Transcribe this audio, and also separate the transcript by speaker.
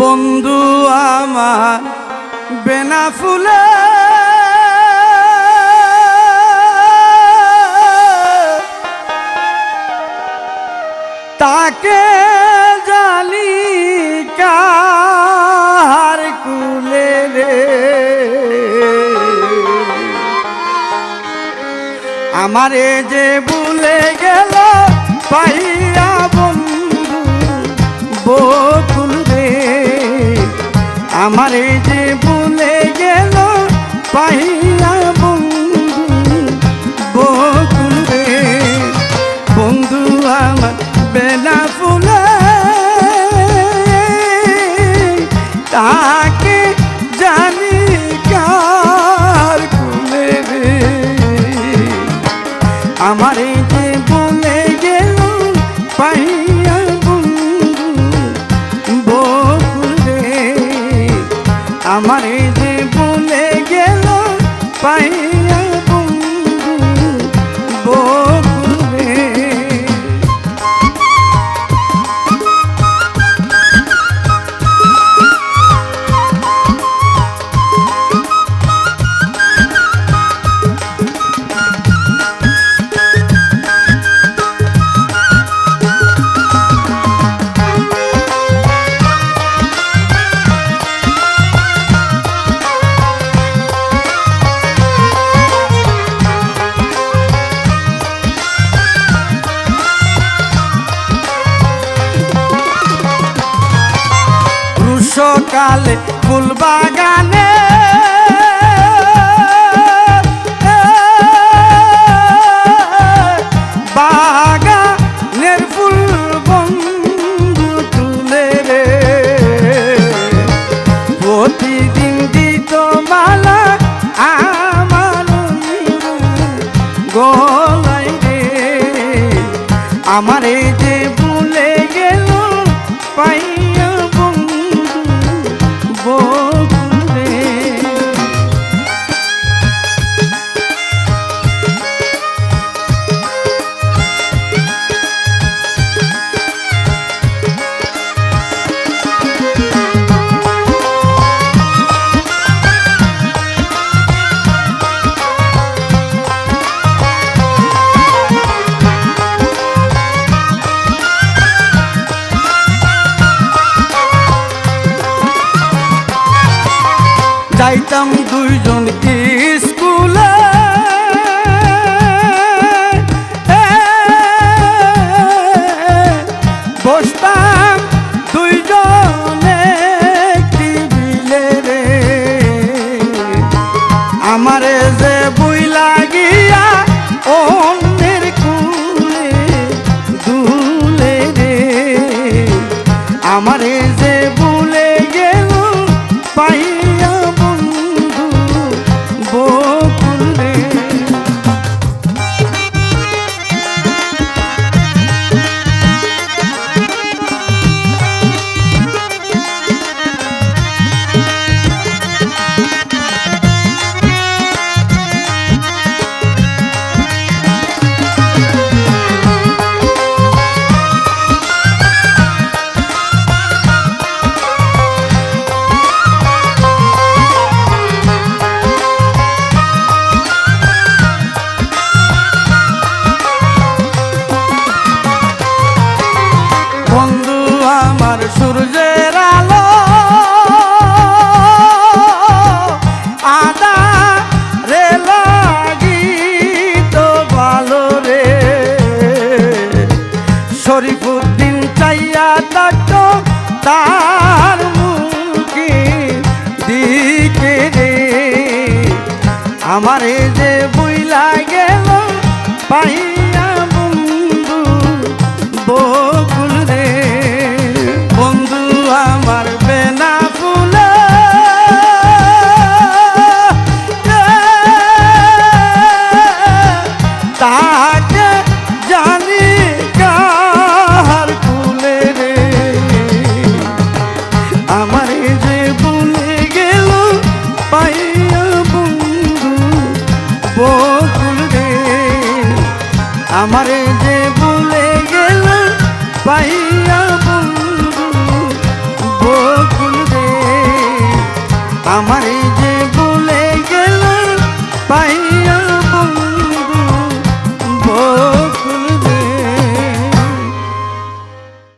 Speaker 1: বন্ধু আমার বেনা ফুলে। তাকে জানি আমারে যে ভুলে গেল, পাইয়া বন্ধু, বকুল রে। আমারে যে ভুলে গেল, পাইয়া বন্ধু, বকুল রে। বন্ধু আমার বেলা ফুলে তাকে আমারে সকালে ফুল বাগানে বাগানের ফুল বন্ধু তুলে রে। প্রতিদিন দিত মালা আমার গলাই রে। আমারে যে ভুলে গেল পাইয়া যাইতাম দুইজন স্কুলে। বসতাম দুইজনে বিলে রে। আমারে যে বই লাগিয়া অন্যের কুলে দুলে রে। আমারে চাইয়া থাকতো তার মুখে দিকে রে। আমারে যে বই লাগে পাইয়া আমারে যে বলে গেল পাইয়া বন্ধু বকুল রে আমারে